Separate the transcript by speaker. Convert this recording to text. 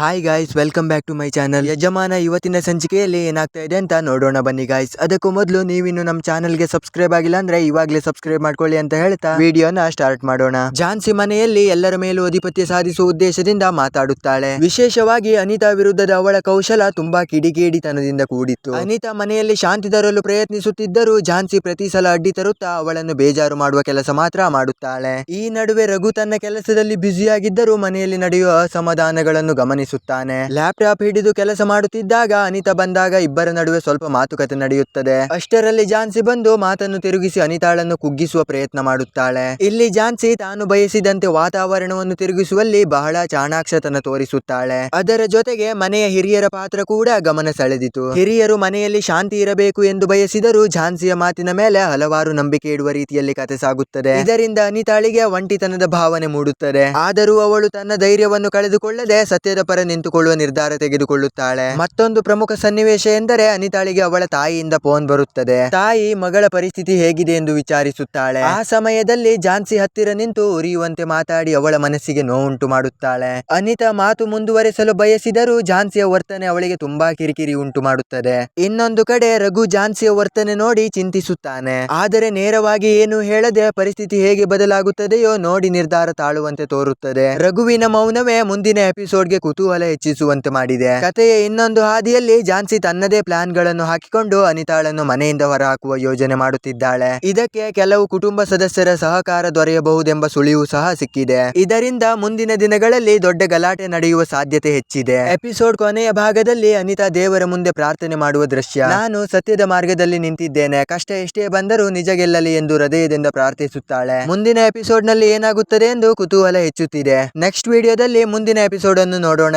Speaker 1: Hi guys welcome back to my channel Yajamana ಇವತ್ತಿನ ಸಂಚಿಕೆಯಲ್ಲಿ ಏನಾಗ್ತಾ ಇದೆ ಅಂತ ನೋಡೋಣ ಬನ್ನಿ ಗಾಯ್ಸ್ ಅದಕ್ಕೂ ಮೊದಲು ನೀವಿನ್ನು ನಮ್ಮ ಚಾನಲ್ಗೆ ಸಬ್ಸ್ಕ್ರೈಬ್ ಆಗಿಲ್ಲ ಅಂದ್ರೆ ಇವಾಗಲೇ ಸಬ್ಸ್ಕ್ರೈಬ್ ಮಾಡ್ಕೊಳ್ಳಿ ಅಂತ ಹೇಳ್ತಾ ವಿಡಿಯೋನ ಸ್ಟಾರ್ಟ್ ಮಾಡೋಣ. ಝಾನ್ಸಿ ಮನೆಯಲ್ಲಿ ಎಲ್ಲರ ಮೇಲೂ ಅಧಿಪತ್ಯ ಸಾಧಿಸುವ ಉದ್ದೇಶದಿಂದ ಮಾತಾಡುತ್ತಾಳೆ. ವಿಶೇಷವಾಗಿ ಅನಿತಾ ವಿರುದ್ಧದ ಅವಳ ಕೌಶಲ ತುಂಬಾ ಕಿಡಿಗೇಡಿತನದಿಂದ ಕೂಡಿತ್ತು. ಅನಿತಾ ಮನೆಯಲ್ಲಿ ಶಾಂತಿ ತರಲು ಪ್ರಯತ್ನಿಸುತ್ತಿದ್ದರೂ ಝಾನ್ಸಿ ಪ್ರತಿ ಸಲ ಅಡ್ಡಿ ತರುತ್ತಾ ಅವಳನ್ನು ಬೇಜಾರು ಮಾಡುವ ಕೆಲಸ ಮಾತ್ರ ಮಾಡುತ್ತಾಳೆ. ಈ ನಡುವೆ ರಘು ತನ್ನ ಕೆಲಸದಲ್ಲಿ ಬ್ಯುಸಿಯಾಗಿದ್ದರೂ ಮನೆಯಲ್ಲಿ ನಡೆಯುವ ಅಸಮಾಧಾನಗಳನ್ನು ಗಮನಿಸುತ್ತಾನೆ ಲ್ಯಾಪ್ಟಾಪ್ ಹಿಡಿದು ಕೆಲಸ ಮಾಡುತ್ತಿದ್ದಾಗ ಅನಿತಾ ಬಂದಾಗ ಇಬ್ಬರ ನಡುವೆ ಸ್ವಲ್ಪ ಮಾತುಕತೆ ನಡೆಯುತ್ತದೆ. ಅಷ್ಟರಲ್ಲಿ ಜಾನ್ಸಿ ಬಂದು ಮಾತನ್ನು ತಿರುಗಿಸಿ ಅನಿತಾಳನ್ನು ಕುಗ್ಗಿಸುವ ಪ್ರಯತ್ನ ಮಾಡುತ್ತಾಳೆ. ಇಲ್ಲಿ ಜಾನ್ಸಿ ತಾನು ಬಯಸಿದಂತೆ ವಾತಾವರಣವನ್ನು ತಿರುಗಿಸುವಲ್ಲಿ ಬಹಳ ಚಾಣಾಕ್ಷತನ ತೋರಿಸುತ್ತಾಳೆ. ಅದರ ಜೊತೆಗೆ ಮನೆಯ ಹಿರಿಯರ ಪಾತ್ರ ಕೂಡ ಗಮನ ಸೆಳೆದಿತು. ಹಿರಿಯರು ಮನೆಯಲ್ಲಿ ಶಾಂತಿ ಇರಬೇಕು ಎಂದು ಬಯಸಿದರೂ ಝಾನ್ಸಿಯ ಮಾತಿನ ಮೇಲೆ ಹಲವಾರು ನಂಬಿಕೆ ಇಡುವ ರೀತಿಯಲ್ಲಿ ಕತೆ ಸಾಗುತ್ತದೆ. ಇದರಿಂದ ಅನಿತಾಳಿಗೆ ಒಂಟಿತನದ ಭಾವನೆ ಮೂಡುತ್ತದೆ. ಆದರೂ ಅವಳು ತನ್ನ ಧೈರ್ಯವನ್ನು ಕಳೆದುಕೊಳ್ಳದೆ ಸತ್ಯದ ಪರ ನಿಂತುಕೊಳ್ಳುವ ನಿರ್ಧಾರ ತೆಗೆದುಕೊಳ್ಳುತ್ತಾಳೆ. ಮತ್ತೊಂದು ಪ್ರಮುಖ ಸನ್ನಿವೇಶ ಎಂದರೆ ಅನಿತಾಳಿಗೆ ಅವಳ ತಾಯಿಯಿಂದ ಫೋನ್ ಬರುತ್ತದೆ. ತಾಯಿ, ಮಗಳ ಪರಿಸ್ಥಿತಿ ಹೇಗಿದೆ ಎಂದು ವಿಚಾರಿಸುತ್ತಾಳೆ. ಆ ಸಮಯದಲ್ಲಿ ಝಾನ್ಸಿ ಹತ್ತಿರ ನಿಂತು ಉರಿಯುವಂತೆ ಮಾತಾಡಿ ಅವಳ ಮನಸ್ಸಿಗೆ ನೋವುಂಟು ಮಾಡುತ್ತಾಳೆ. ಅನಿತಾ ಮಾತು ಮುಂದುವರೆಸಲು ಬಯಸಿದರೂ ಝಾನ್ಸಿಯ ವರ್ತನೆ ಅವಳಿಗೆ ತುಂಬಾ ಕಿರಿಕಿರಿ ಉಂಟು ಮಾಡುತ್ತದೆ. ಇನ್ನೊಂದು ಕಡೆ ರಘು ಝಾನ್ಸಿಯ ವರ್ತನೆ ನೋಡಿ ಚಿಂತಿಸುತ್ತಾನೆ. ಆದರೆ ನೇರವಾಗಿ ಏನು ಹೇಳದೆ ಪರಿಸ್ಥಿತಿ ಹೇಗೆ ಬದಲಾಗುತ್ತದೆಯೋ ನೋಡಿ ನಿರ್ಧಾರ ತಾಳುವಂತೆ ತೋರುತ್ತದೆ. ರಘುವಿನ ಮೌನವೇ ಮುಂದಿನ ಎಪಿಸೋಡ್ಗೆ ಕುತೂಹಲ ಹೆಚ್ಚಿಸುವಂತೆ ಮಾಡಿದೆ. ಕಥೆಯ ಇನ್ನೊಂದು ಹಾದಿಯಲ್ಲಿ ಝಾನ್ಸಿ ತನ್ನದೇ ಪ್ಲಾನ್ಗಳನ್ನು ಹಾಕಿಕೊಂಡು ಅನಿತಾಳನ್ನು ಮನೆಯಿಂದ ಹೊರಹಾಕುವ ಯೋಜನೆ ಮಾಡುತ್ತಿದ್ದಾಳೆ. ಇದಕ್ಕೆ ಕೆಲವು ಕುಟುಂಬ ಸದಸ್ಯರ ಸಹಕಾರ ದೊರೆಯಬಹುದೆಂಬ ಸುಳಿವು ಸಹ ಸಿಕ್ಕಿದೆ. ಇದರಿಂದ ಮುಂದಿನ ದಿನಗಳಲ್ಲಿ ದೊಡ್ಡ ಗಲಾಟೆ ನಡೆಯುವ ಸಾಧ್ಯತೆ ಹೆಚ್ಚಿದೆ. ಎಪಿಸೋಡ್ ಕೊನೆಯ ಭಾಗದಲ್ಲಿ ಅನಿತಾ ದೇವರ ಮುಂದೆ ಪ್ರಾರ್ಥನೆ ಮಾಡುವ ದೃಶ್ಯ. ನಾನು ಸತ್ಯದ ಮಾರ್ಗದಲ್ಲಿ ನಿಂತಿದ್ದೇನೆ. ಕಷ್ಟ ಎಷ್ಟೇ ಬಂದರೂ ನಿಜ ಗೆಲ್ಲಲಿ ಎಂದು ಹೃದಯದಿಂದ ಪ್ರಾರ್ಥಿಸುತ್ತಾಳೆ. ಮುಂದಿನ ಎಪಿಸೋಡ್ನಲ್ಲಿ ಏನಾಗುತ್ತದೆ ಎಂದು ಕುತೂಹಲ ಹೆಚ್ಚುತ್ತಿದೆ. ನೆಕ್ಸ್ಟ್ ವಿಡಿಯೋದಲ್ಲಿ ಮುಂದಿನ ಎಪಿಸೋಡ್ ಅನ್ನು ನೋಡೋಣ.